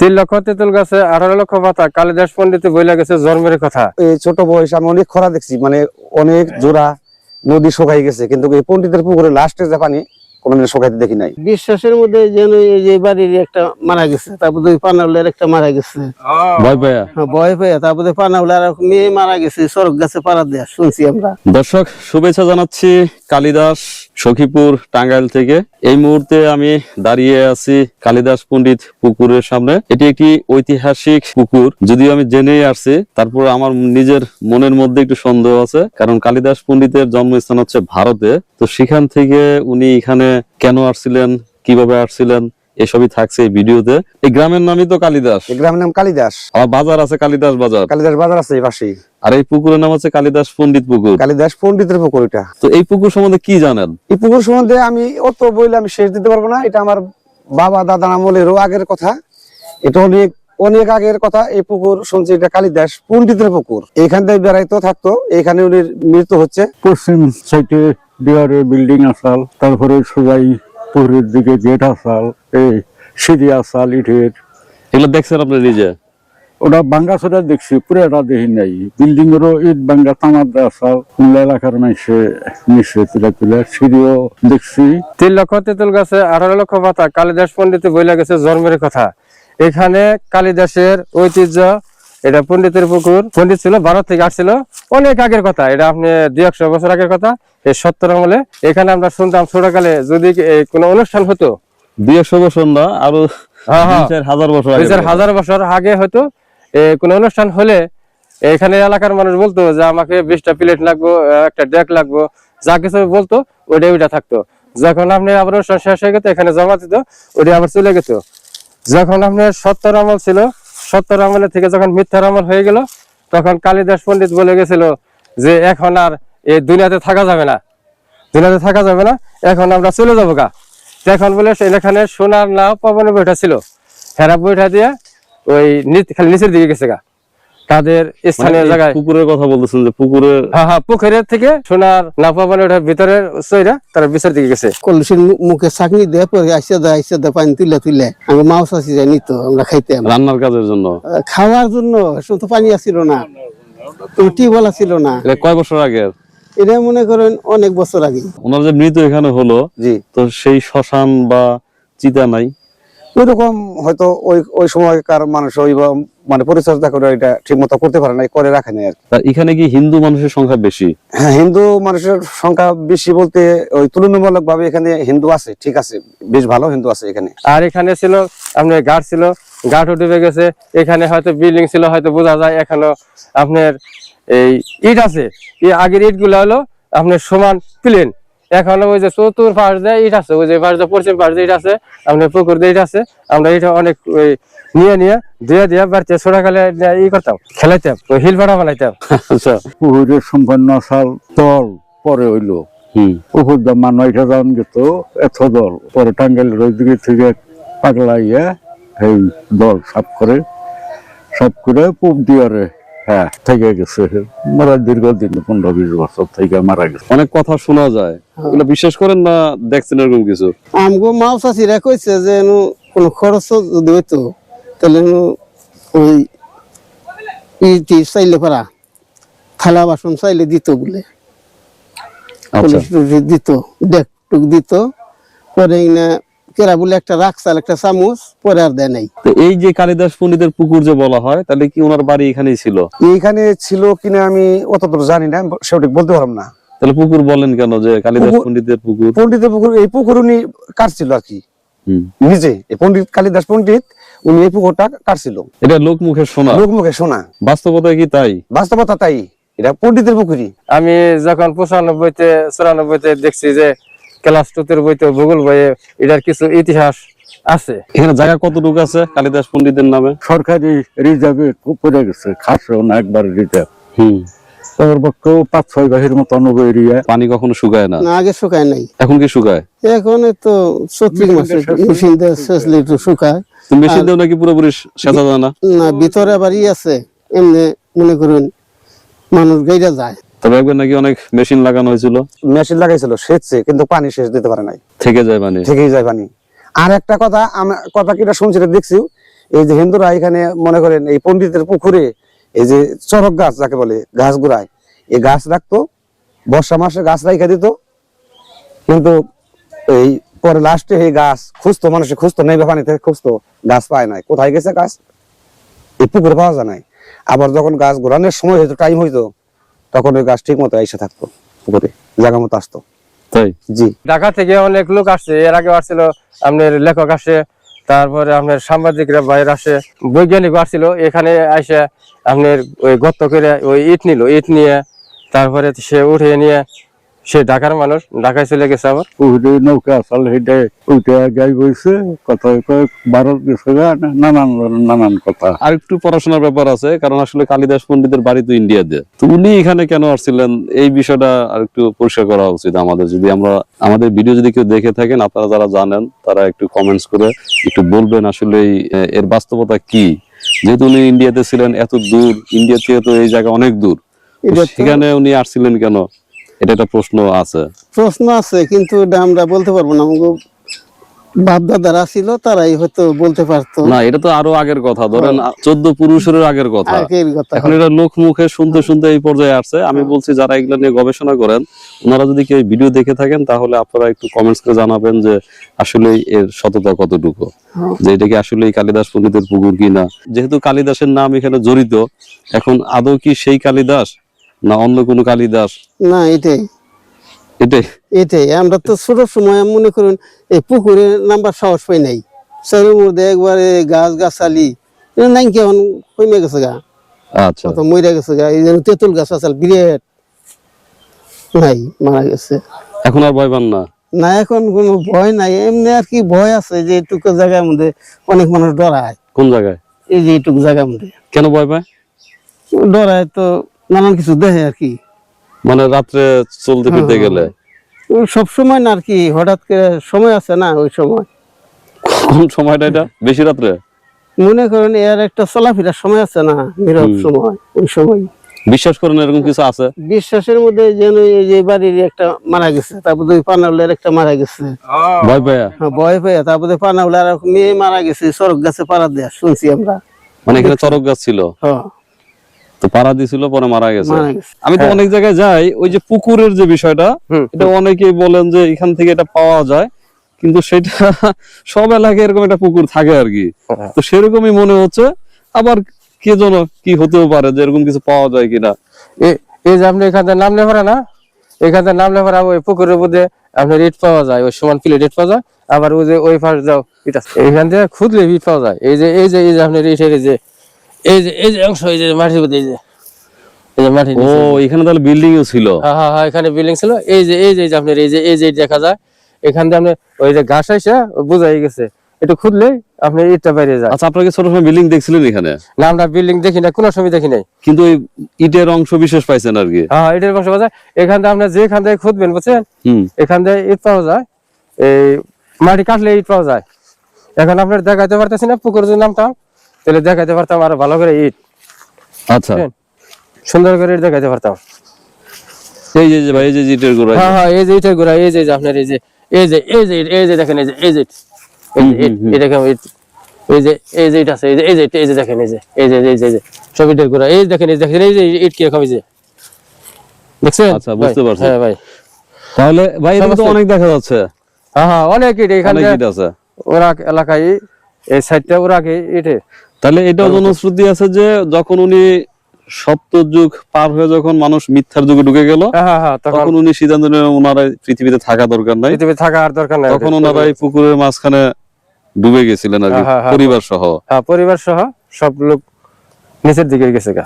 তিন লক্ষ তেঁতুল গাছে আঠারো লক্ষ পাতা। কালিদাস পন্ডিত বইলা গেছে জন্মের কথা। এই ছোট বয়সে আমি অনেক খরা দেখছি মানে অনেক জোড়া নদী শুকাই গেছে কিন্তু এই পন্ডিতের পুকুরে লাস্টে যে পানি কোনোদিন শুকাইতে দেখি নাই। বিশ্বাসের মধ্যে যেন এই যে বাড়ির একটা মারা গেছে তারপরে ওই পানাউলের একটা মারা গেছে। ভয় পায়া হ্যাঁ, ভয় পেয়ে তারপরে পানাউলের আর মেয়ে মারা গেছে সড়ক গাছে পাড়া দেয়া শুনছি আমরা। দর্শক শুভেচ্ছা জানাচ্ছি কালিদাস, সখীপুর, টাঙ্গাইল থেকে। এই মুহূর্তে আমি দাঁড়িয়ে আছি কালিদাস পণ্ডিত পুকুরের সামনে। এটি একটি ঐতিহাসিক পুকুর, যদিও আমি জেনেই আসছি, তারপর আমার নিজের মনের মধ্যে একটু সন্দেহ আছে, কারণ কালিদাস পণ্ডিতের জন্মস্থান হচ্ছে ভারতে। তো সেখান থেকে উনি এখানে কেন আসছিলেন, কীভাবে আসছিলেন এসবই থাকছে এই ভিডিওতে। এই গ্রামের নামই তো কালিদাস। এই গ্রামের নাম কালিদাস। আমার বাজার আছে কালিদাস বাজার। কালিদাস বাজার আছে এই পাশেই। আর এই পুকুরের নাম হচ্ছে কালিদাস পণ্ডিত পুকুর। কালিদাস পন্ডিতের পুকুর এটা। তো এই পুকুর সম্বন্ধে কি জানেন? এই পুকুর সম্বন্ধে আমি অত বইলে আমি শেষ দিতে পারব না। এটা আমার বাবা দাদা আমলেরও আগের কথা। এটা অনেক অনেক আগের কথা। এই পুকুর শুনছি এটা কালিদাস পন্ডিতের পুকুর। এখান থেকে বেড়াইতো থাকতো। এখানে উনি মৃত্যু হচ্ছে। পশ্চিম সাইডে দেওয়ারে বিল্ডিং আসাল। তারপরে সোজাই পুকুরের দিকে গেট আসাল এই সিঁড়ি আসাল ইটের। এগুলো দেখছেন আপনি নিজে? ওটা বাঙ্গা সোটা দেখছি পুরোটা দেখি নাই। বিল্ডিং এরও ইট বাঙ্গা তামার দেওয়া আসাল কুমলা এলাকার মাইসে নিচে তুলে তুলে সিঁড়িও দেখছি। তিন লক্ষ তেঁতুল গাছে আঠারো লক্ষ পাতা কালিদাস পন্ডিত বইলা গেছে জন্মের কথা। এখানে কালিদাসের ঐতিহ্য এটা পন্ডিতের পুকুর। পন্ডিত ছিল ভারত থেকে আসছিল অনেক আগের কথা এটা আপনি দুই একশো বছর আগের কথা। এই সত্তর আমলে। এখানে আমরা শুনতাম ছোটকালে যদি কোনো অনুষ্ঠান হতো? দুই একশো বছর না আরও হ্যাঁ, হ্যাঁ। হাজার বছর হাজার বছর আগে হয়তো এ, কোনো অনুষ্ঠান হলে এখানে এলাকার মানুষ বলতো যে আমাকে বিশটা প্লেট লাগবো একটা ডেক লাগবো। যা কিছু বলতো ওইটা ওইটা থাকতো। যখন আপনি আবার অনুষ্ঠান শেষ হয়ে গেছে এখানে জমা দিত ওইটা আবার চলে গেত। যখন আপনার সত্তর আমল ছিল সত্তর আমলে থেকে যখন মিথ্যার আমল হয়ে গেল, তখন কালিদাস পন্ডিত বলে গেছিল যে, এখন আর এই দুনিয়াতে থাকা যাবে না। দুনিয়াতে থাকা যাবে না, এখন আমরা চলে যাব গা। এখন বলে এখানে সোনার নাও পবনে বৈঠা ছিল। হেরা বৈঠা দিয়ে ওই খালি নিচের দিকে গেছে গা। তাদের মানে স্থানীয় জায়গায়। পুকুরের কথা বলতেছেন যে পুকুরের হ্যাঁ হ্যাঁ পুকুরের থেকে সোনার না পাবনের ওটা ভিতরে সইরা তারা বিচার দিকে গেছে। কলসির মুখে চাকনি দেয় পরে আইসা দেয় আইসা দেয় পানি তুলে তুলে আমরা মাছ আসি যাই নিত আমরা খাইতাম রান্নার কাজের জন্য? খাওয়ার জন্য তো পানি আসছিল না। তো টিউবওয়েল আসছিল না। এটা কয় বছর আগে? এটা মনে করেন অনেক বছর আগে। ওনার যে মৃত্যু এখানে হলো জি। তো সেই শ্মশান বা চিতা নাই? ওইরকম হয়তো ওই ওই সময়কার মানুষ ওই মানে পরিচর্যা করে এটা ঠিক মতো করতে পারে না করে রাখে না আর এখানে কি হিন্দু মানুষের সংখ্যা বেশি? হ্যাঁ হিন্দু মানুষের সংখ্যা বেশি বলতে ওই তুলনামূলক ভাবে এখানে হিন্দু আছে ঠিক আছে বেশ ভালো হিন্দু আছে এখানে। আর এখানে ছিল আপনার ঘাট ছিল ঘাটও ডুবে গেছে এখানে হয়তো বিল্ডিং ছিল হয়তো বোঝা যায় এখনও আপনার এই ইট আছে এই আগের ইটগুলো হলো আপনার সমান প্লেন এখনও ওই যে চতুর পাশ দিয়ে ইট আছে ওই যে পাশ দিয়ে পশ্চিম পাশ দিয়ে ইট আছে আপনার পুকুর দিয়ে ইট আছে। আমরা এটা অনেক ওই নিয়ে নিয়ে দিয়ে দিয়ে বাড়িতে ছোটকালে ই করতাম খেলাইতাম ওই হিল ভাড়া আচ্ছা। পুকুরের সম্পন্ন তল পরে হইল। হম। উপর দাম নয়টা দাম গেত এত দল। পরে থেকে পাগলা ইয়ে এই দল সাফ করে সাফ করে পুপ দিয়ারে হ্যাঁ থেকে গেছে। মারা দীর্ঘদিন পনেরো বিশ বছর থেকে মারা গেছে। অনেক কথা শোনা যায়। এগুলো বিশ্বাস করেন না দেখছেন এরকম কিছু? আমগো মাও চাষিরা কইছে যে কোনো খরচ যদি হইতো তাহলে ওই ইটি চাইলে পারা থালা বাসন চাইলে দিত বলে। আচ্ছা। দিত ডেক টুক দিত পরে না কেরা বলে একটা রাখসাল একটা চামচ পরে আর দেয় নাই। তো এই যে কালিদাস পণ্ডিতের পুকুর যে বলা হয় তাহলে কি ওনার বাড়ি এখানেই ছিল? এইখানে ছিল কিনা আমি অতদূর জানি না সঠিক বলতে পারলাম না। তাহলে পুকুর বলেন কেন যে কালিদাস পুকুর- পণ্ডিতের পুকুর? পন্ডিতের পুকুর এই পুকুর উনি কাটছিল আর কি। হুম। নিজে এই পন্ডিত কালিদাস পন্ডিত উনি এই পুকুরটা কাটছিল। এটা লোক মুখে শোনা লোক মুখে শোনা বাস্তবতায় কি তাই? বাস্তবতা তাই এটা পন্ডিতের পুকুরই। আমি যখন পঁচানব্বইতে চুরানব্বইতে দেখছি যে ক্লাস টুতের বইতে ভূগোল বইয়ে এটার কিছু ইতিহাস আছে। এখানে জায়গা কতটুকু আছে? কালিদাস পন্ডিতের নামে। সরকারি রিজার্ভে পড়ে গেছে খাসেও না একবার রিজার্ভ। হুম। তার পক্ষেও পাঁচ ছয় বাহির মতো অনুভ এরিয়া। পানি কখনো শুকায় না? না আগে শুকায় নাই। এখন কি শুকায়? এখন তো চৈত্রিক মাসে মেশিন দিয়ে সেচলে একটু শুকায়। তো মেশিন দিয়েও নাকি পুরোপুরি সেচা যায় না? না ভিতরে আবার ই আছে এমনি মনে করুন মানুষ গাইরা যায়। তবে একবার নাকি অনেক মেশিন লাগানো হয়েছিল? মেশিন লাগাইছিল সেচছে কিন্তু পানি শেষ দিতে পারে নাই। থেকে যায় পানি? থেকেই যায় পানি। আর একটা কথা আমি কথা কিটা শুনছি দেখছি এই যে হিন্দুরা এখানে মনে করেন এই পণ্ডিতের পুকুরে এই যে চরক গাছ যাকে বলে গাছ গুড়ায় এই গাছ রাখতো বর্ষা মাসে গাছ রাইখা দিত কিন্তু এই পরে লাস্টে এই গাছ খুঁজতো মানুষে খুঁজতো নেবে পানি থেকে খুঁজতো গাছ পায় নাই। কোথায় গেছে গাছ? এই পুকুরে পাওয়া যায় নাই। আবার যখন গাছ ঘোরানোর সময় হইতো টাইম হইতো তখন ওই গাছ ঠিক মতো এসে থাকতো পুকুরে জায়গা মতো আসতো। তাই? জি। ঢাকা থেকে অনেক লোক আসছে এর আগে আসছিল আপনার লেখক আসে তারপরে আপনার সাংবাদিকরা বাইরে আসে বৈজ্ঞানিক আসছিল এখানে এসে আপনার ওই গর্ত করে ওই ইট নিল ইট নিয়ে তারপরে সে উঠে নিয়ে সে ঢাকার মানুষ ঢাকায় চলে গেছে আবার। পুকুরে নৌকা আসলে সেটা ওইটা গাই বইছে কথা ভারত গেছে নানান নানান কথা। আর একটু পড়াশোনার ব্যাপার আছে কারণ আসলে কালিদাস পণ্ডিতের বাড়ি তো ইন্ডিয়াতে। তো উনি এখানে কেন আসছিলেন? এই বিষয়টা আর একটু পরিষ্কার করা উচিত আমাদের। যদি আমরা আমাদের ভিডিও যদি কেউ দেখে থাকেন আপনারা যারা জানেন তারা একটু কমেন্টস করে একটু বলবেন আসলে এর বাস্তবতা কি? যেহেতু উনি ইন্ডিয়াতে ছিলেন এত দূর ইন্ডিয়া থেকে তো এই জায়গা অনেক দূর। সেখানে উনি আসছিলেন কেন? এটা একটা প্রশ্ন আছে। প্রশ্ন আছে কিন্তু এটা আমরা বলতে পারব না। আমাকে বাপ দাদারা ছিল তারাই হয়তো বলতে পারতো। না এটা তো আরও আগের কথা। ধরেন চোদ্দ পুরুষের আগের কথা। এখন এটা লোক মুখে শুনতে শুনতে এই পর্যায়ে আসছে। আমি বলছি যারা এগুলো নিয়ে গবেষণা করেন ওনারা যদি কেউ ভিডিও দেখে থাকেন তাহলে আপনারা একটু কমেন্টস করে জানাবেন যে আসলে এর সততা কতটুকু। হ্যাঁ। যে এটা কি আসলে কালিদাস পণ্ডিতের পুকুর কিনা? যেহেতু কালিদাসের নাম এখানে জড়িত এখন আদৌ কি সেই কালিদাস না অন্য কোনো কালিদাস? না এটাই। এটাই? এটাই। আমরা তো ছোট সময় মনে করুন এই পুকুরে নাম্বার সাহস পাই নাই। চারের মধ্যে একবারে গাছ গাছালি নাই কেমন কমে গেছে গা। আচ্ছা। কত মরে গেছে গা। এই যেন তেঁতুল গাছ আছে বিরাট নাই মারা গেছে। এখন আর ভয় পান না? না এখন কোনো ভয় নাই। এমনি আর কি ভয় আছে যে এইটুকু জায়গার মধ্যে অনেক মানুষ ডরায়। কোন জায়গায়? এই যে এইটুকু জায়গার মধ্যে। কেন ভয় পায়? ডরায় তো নানান কিছু দেখে আর কি। মানে রাত্রে চলতে ফিরতে গেলে? সব সময় না আর কি হঠাৎ করে সময় আছে না ওই সময়। কোন সময়টা এটা? বেশি রাত্রে? মনে করেন এর একটা চলাফেরার সময় আছে না নীরব সময় ওই সময়। বিশ্বাস করেন এরকম কিছু আছে? বিশ্বাসের মধ্যে যেন এই যে বাড়ির একটা মারা গেছে তারপর ওই পানাউলের একটা মারা গেছে। ভয় পায়? হ্যাঁ, ভয় পেয়ে তারপরে পানাউলের আর এক মেয়ে মারা গেছে সড়ক গাছে পাড়া দেয়া শুনছি আমরা। মানে এখানে চরক গাছ ছিল? হ্যাঁ। তো পাড়া দিছিল পরে মারা গেছে। আমি তো অনেক জায়গায় যাই ওই যে পুকুরের যে বিষয়টা এটা অনেকেই বলেন যে এখান থেকে এটা পাওয়া যায় কিন্তু সেটা সব এলাকায় এরকম একটা পুকুর থাকে আর কি। হ্যাঁ। তো সেরকমই মনে হচ্ছে আবার কে যেন কি হতেও পারে যে এরকম কিছু পাওয়া যায় কিনা। এই যে আপনি এখান থেকে নামলে পারে না? এখান থেকে নামলে পারে ওই পুকুরের মধ্যে আপনার রেট পাওয়া যায় ওই সমান প্লেট রেট পাওয়া যায় আবার ওই যে ওই পাশ যাও আছে এখান থেকে খুদলে ইট পাওয়া যায়। এই যে এই যে এই যে আপনার ইটের এই যে এই যে এই যে অংশ এই যে মাটির মধ্যে এই যে ও এখানে তাহলে বিল্ডিং ও ছিল? হ্যাঁ হ্যাঁ হ্যাঁ এখানে বিল্ডিং ছিল। এই যে এই যে এই যে আপনার এই যে এই যে দেখা যায় এখান আপনি ওই যে ঘাস আইসা বোঝাই গেছে। একটু খুদলে আপনি ইটটা বাইরে যায়। আচ্ছা আপনাকে ছোট সময় বিল্ডিং দেখছিলেন এখানে? না আমরা বিল্ডিং দেখি না কোনো সময় দেখি নাই। কিন্তু ওই ইটের অংশ বিশেষ পাইছেন আর কি। হ্যাঁ ইটের পাওয়া যায়। এখান থেকে আপনার যেখান থেকে খুঁজবেন বুঝছেন? হুম। এখান থেকে ইট পাওয়া যায়। এই মাটি কাটলে ইট পাওয়া যায়। এখন আপনার দেখাইতে পারতেছি না পুকুর যদি নামতাম তাহলে দেখাইতে পারতাম আরও ভালো করে ইট আচ্ছা সুন্দর করে ইট দেখাইতে পারতাম এই যে যে ভাই এই যে ইটের গোড়া হ্যাঁ হ্যাঁ এই যে ইটের গোড়া এই যে আপনার এই যে এই যে এই যে এই যে দেখেন এই যে এই যে যে ইট, এই যে এই যে ইট আছে এই যে এই যে এই যে দেখেন এই যে এই যে এই যে এই যে সব ইটের গোড়া এই দেখেন এই যে দেখেন এই যে ইট কীরকম এই যে দেখছেন আচ্ছা, বুঝতে? পারছি। হ্যাঁ ভাই তাহলে ভাই এখানে তো অনেক দেখা যাচ্ছে হ্যাঁ হ্যাঁ অনেক ইট এখান অনেক ইট আছে ওরা এলাকায় এই সাইডটা ওরা কি ইটে তাহলে এটাও জনশ্রুতি আছে যে যখন উনি সত্য যুগ পার হয়ে যখন মানুষ মিথ্যার যুগে ঢুকে গেল হ্যাঁ হ্যাঁ হ্যাঁ তখন উনি সিদ্ধান্ত নিলেন ওনারাই পৃথিবীতে থাকা দরকার নাই। পৃথিবীতে থাকা আর দরকার নাই। তখন ওনারাই পুকুরের মাঝখানে ডুবে গেছিলেন আর। পরিবার সহ হ্যাঁ পরিবার সহ সব লোক নিচের দিকে গেছে গা।